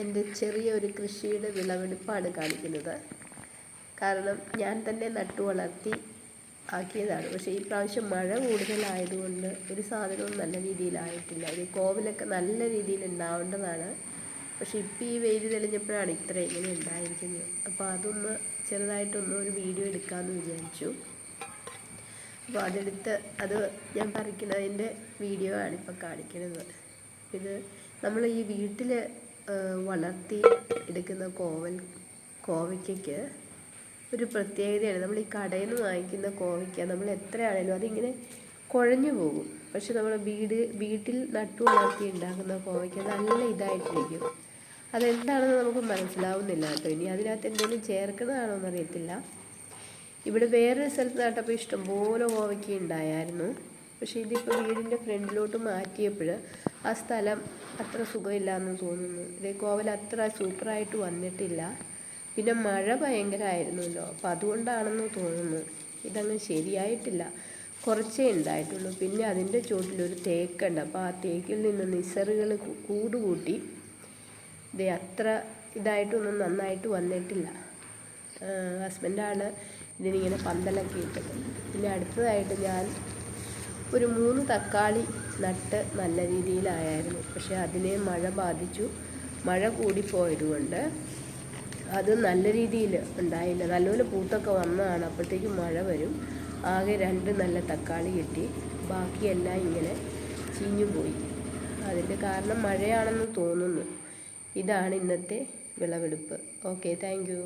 എന്റെ ചെറിയൊരു കൃഷിയുടെ വിളവെടുപ്പാണ് കാണിക്കുന്നത്. കാരണം ഞാൻ തന്നെ നട്ടു വളർത്തി ആക്കിയതാണ്. പക്ഷേ ഈ പ്രാവശ്യം മഴ കൂടുതലായതുകൊണ്ട് ഒരു സാധനവും നല്ല രീതിയിലായിട്ടില്ല. ഒരു കോവിലൊക്കെ നല്ല രീതിയിൽ ഉണ്ടാവേണ്ടതാണ്. പക്ഷെ ഇപ്പോൾ ഈ വെയിൽ തെളിഞ്ഞപ്പോഴാണ് ഇത്ര ഇങ്ങനെ ഉണ്ടായിരിക്കുന്നത്. അപ്പോൾ അതൊന്ന് ചെറുതായിട്ടൊന്ന് ഒരു വീഡിയോ എടുക്കാമെന്ന് വിചാരിച്ചു. അപ്പോൾ അതെടുത്ത് അത് ഞാൻ പറിക്കുന്നതിന്റെ വീഡിയോ ആണ് ഇപ്പോൾ കാണിക്കുന്നത്. ഇത് നമ്മൾ ഈ വീട്ടിൽ വളർത്തി എടുക്കുന്ന കോവൽ കോവയ്ക്കയ്ക്ക് ഒരു പ്രത്യേകതയാണ്. നമ്മൾ ഈ കടയിൽ നിന്ന് വാങ്ങിക്കുന്ന കോവയ്ക്ക നമ്മൾ എത്രയാണേലും അതിങ്ങനെ കുഴഞ്ഞു പോകും. പക്ഷെ നമ്മൾ വീട് വീട്ടിൽ നട്ടു വളർത്തി ഉണ്ടാക്കുന്ന കോവയ്ക്ക നല്ല ഇതായിട്ടിരിക്കും. അതെന്താണെന്ന് നമുക്ക് മനസ്സിലാവുന്നില്ല കേട്ടോ. ഇനി അതിനകത്ത് എന്തെങ്കിലും ചേർക്കുന്നതാണോ എന്നറിയത്തില്ല. ഇവിടെ വേറൊരു സ്ഥലത്ത് നട്ടപ്പോൾ ഇഷ്ടംപോലെ കോവയ്ക്ക ഉണ്ടായിരുന്നു. പക്ഷേ ഇതിപ്പോൾ വീടിന്റെ ഫ്രണ്ടിലോട്ട് മാറ്റിയപ്പോൾ ആ സ്ഥലം അത്ര സുഖമില്ലാന്ന് തോന്നുന്നു. ഇതേ കോവൽ അത്ര സൂപ്പറായിട്ട് വന്നിട്ടില്ല. പിന്നെ മഴ ഭയങ്കരമായിരുന്നല്ലോ അപ്പം അതുകൊണ്ടാണെന്ന് തോന്നുന്നു. ഇതങ്ങ് ശരിയായിട്ടില്ല. കുറച്ചേ ഉണ്ടായിട്ടുള്ളൂ. പിന്നെ അതിന്റെ ചുവട്ടിലൊരു തേക്കുണ്ട്. അപ്പോൾ ആ തേക്കിൽ നിന്ന് നിസറുകൾ കൂട് കൂട്ടി ഇത് അത്ര ഇതായിട്ടൊന്നും നന്നായിട്ട് വന്നിട്ടില്ല. ഹസ്ബൻഡാണ് ഇതിനിങ്ങനെ പന്തലൊക്കെ ഇട്ടത്. പിന്നെ അടുത്തതായിട്ട് ഞാൻ ഒരു മൂന്ന് തക്കാളി നട്ട് നല്ല രീതിയിലായിരുന്നു പക്ഷേ അതിനെ മഴ ബാധിച്ചു. മഴ കൂടിപ്പോയതുകൊണ്ട് അത് നല്ല രീതിയിൽ ഉണ്ടായില്ല. നല്ലപോലെ പൂത്തൊക്കെ വന്നതാണ്. അപ്പോഴത്തേക്കും മഴ വരും. ആകെ രണ്ട് നല്ല തക്കാളി കിട്ടി. ബാക്കിയെല്ലാം ഇങ്ങനെ ചീഞ്ഞു പോയി. അതിന്റെ കാരണം മഴയാണെന്ന് തോന്നുന്നു. ഇതാണ് ഇന്നത്തെ വിളവെടുപ്പ്. Okay thank